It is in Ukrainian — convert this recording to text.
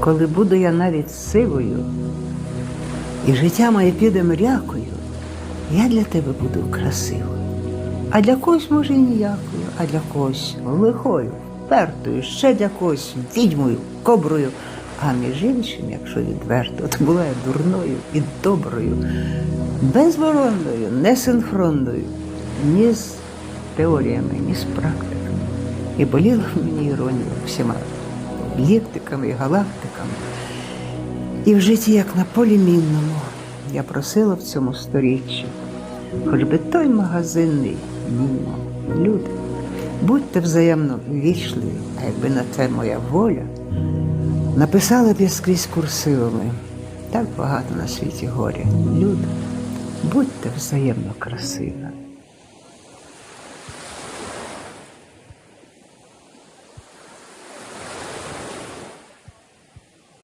коли буду я навіть сивою, і життя моє піде мрякою, я для тебе буду красивою. А для когось, може, і ніякою, а для когось лихою, пертою, ще для когось відьмою, коброю. А між іншим, якщо відверто, то була я дурною і доброю, безворонною, несинхронною, ні з теоріями, ні з практиками. І боліла мені іронія всіма об'єктиками і галактиками. І в житті, як на полі мінному, я просила в цьому сторіччі, хоч би той магазинний мінімум. Люди, будьте взаємно ввічливі, а якби на те моя воля, написала б я скрізь курсивами. Так багато на світі горя. Люди, будьте взаємно красивими.